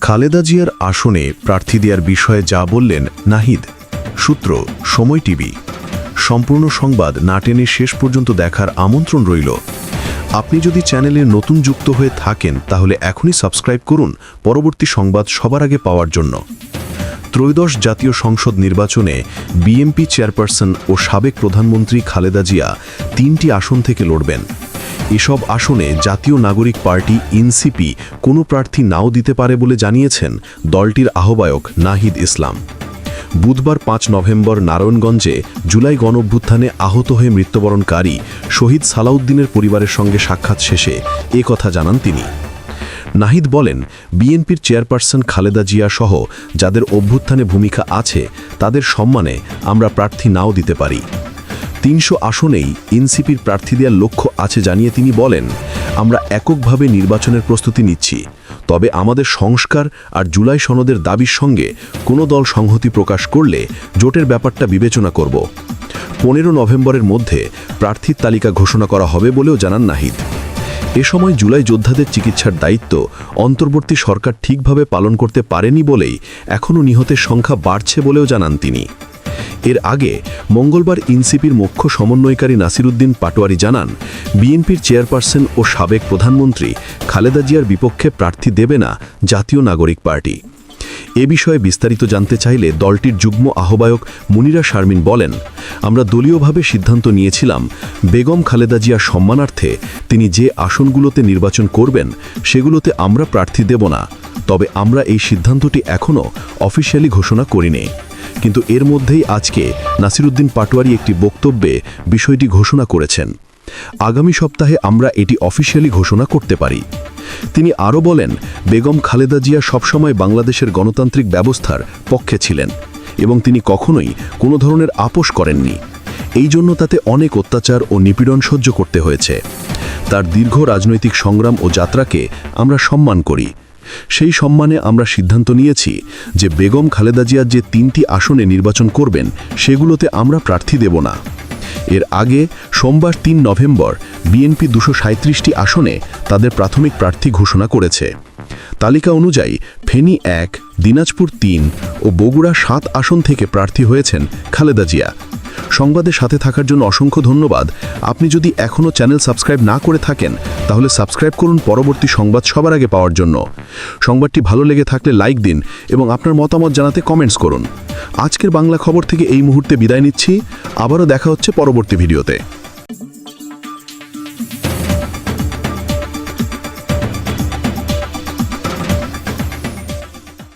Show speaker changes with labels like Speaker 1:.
Speaker 1: খালেদা জিয়ার আসনে প্রার্থী দেওয়ার বিষয়ে যা বললেন নাহিদ। সূত্র, সময় টিভি। সম্পূর্ণ সংবাদ না টেনে শেষ পর্যন্ত দেখার আমন্ত্রণ রইল। আপনি যদি চ্যানেলে নতুন যুক্ত হয়ে থাকেন, তাহলে এখনই সাবস্ক্রাইব করুন। পরবর্তী সংবাদ সবার আগে পাওয়ার জন্য। ত্রয়োদশ জাতীয় সংসদ নির্বাচনে বিএমপি চেয়ারপারসন ও সাবেক প্রধানমন্ত্রী খালেদা জিয়া তিনটি আসন থেকে লড়বেন। এসব আসনে জাতীয় নাগরিক পার্টি এনসিপি কোনো প্রার্থী নাও দিতে পারে বলে জানিয়েছেন দলটির আহ্বায়ক নাহিদ ইসলাম। বুধবার পাঁচ নভেম্বর নারায়ণগঞ্জে জুলাই গণঅভ্যুত্থানে আহত হয়ে মৃত্যুবরণকারী শহীদ সালাউদ্দিনের পরিবারের সঙ্গে সাক্ষাৎ শেষে কথা জানান তিনি। নাহিদ বলেন, বিএনপির চেয়ারপারসন খালেদা জিয়া সহ যাদের অভ্যুত্থানে ভূমিকা আছে, তাদের সম্মানে আমরা প্রার্থী নাও দিতে পারি। তিনশো আসনেই এনসিপির প্রার্থী দেওয়ার লক্ষ্য আছে জানিয়ে তিনি বলেন, আমরা এককভাবে নির্বাচনের প্রস্তুতি নিচ্ছি, তবে আমাদের সংস্কার আর জুলাই সনদের দাবির সঙ্গে কোনো দল সংহতি প্রকাশ করলে জোটের ব্যাপারটা বিবেচনা করব। পনেরো নভেম্বরের মধ্যে প্রার্থীর তালিকা ঘোষণা করা হবে বলেও জানান নাহিদ। এ সময় জুলাই যোদ্ধাদের চিকিৎসার দায়িত্ব অন্তর্বর্তী সরকার ঠিকভাবে পালন করতে পারেনি বলেই এখনও নিহতের সংখ্যা বাড়ছে বলেও জানান তিনি। এর আগে মঙ্গলবার ইনসিপির মুখ্য সমন্বয়কারী নাসিরুদ্দিন পাটোয়ারি জানান, বিএনপির চেয়ারপারসন ও সাবেক প্রধানমন্ত্রী খালেদা জিয়ার বিপক্ষে প্রার্থী দেবে না জাতীয় নাগরিক পার্টি। এ বিষয়ে বিস্তারিত জানতে চাইলে দলটির যুগ্ম আহ্বায়ক মুনিরা শারমিন বলেন, আমরা দলীয়ভাবে সিদ্ধান্ত নিয়েছিলাম, বেগম খালেদা জিয়ার সম্মানার্থে তিনি যে আসনগুলোতে নির্বাচন করবেন, সেগুলোতে আমরা প্রার্থী দেব না। তবে আমরা এই সিদ্ধান্তটি এখনও অফিসিয়ালি ঘোষণা করিনি। কিন্তু এর মধ্যেই আজকে নাসিরুদ্দিন পাটোয়ারি একটি বক্তব্যে বিষয়টি ঘোষণা করেছেন। আগামী সপ্তাহে আমরা এটি অফিসিয়ালি ঘোষণা করতে পারি। তিনি আরও বলেন, বেগম খালেদা জিয়া সবসময় বাংলাদেশের গণতান্ত্রিক ব্যবস্থার পক্ষে ছিলেন এবং তিনি কখনোই কোনো ধরনের আপোষ করেননি। এই জন্য তাতে অনেক অত্যাচার ও নিপীড়ন সহ্য করতে হয়েছে। তার দীর্ঘ রাজনৈতিক সংগ্রাম ও যাত্রাকে আমরা সম্মান করি। সেই সম্মানে আমরা সিদ্ধান্ত নিয়েছি যে বেগম খালেদা জিয়ার যে তিনটি আসনে নির্বাচন করবেন, সেগুলোতে আমরা প্রার্থী দেব না। এর আগে সোমবার তিন নভেম্বর বিএনপি দুশো সাঁত্রিশটি আসনে তাদের প্রাথমিক প্রার্থী ঘোষণা করেছে। তালিকা অনুযায়ী, ফেনী এক, দিনাজপুর তিন ও বগুড়া সাত আসন থেকে প্রার্থী হয়েছেন খালেদা জিয়া। সংবাদের সাথে থাকার জন্য অসংখ্য ধন্যবাদ। আপনি যদি এখনও চ্যানেল সাবস্ক্রাইব না করে থাকেন, তাহলে সাবস্ক্রাইব করুন পরবর্তী সংবাদ সবার আগে পাওয়ার জন্য। সংবাদটি ভালো লেগে থাকলে লাইক দিন এবং আপনার মতামত জানাতে কমেন্টস করুন। আজকের বাংলা খবর থেকে এই মুহূর্তে বিদায় নিচ্ছি। আবারও দেখা হচ্ছে পরবর্তী ভিডিওতে।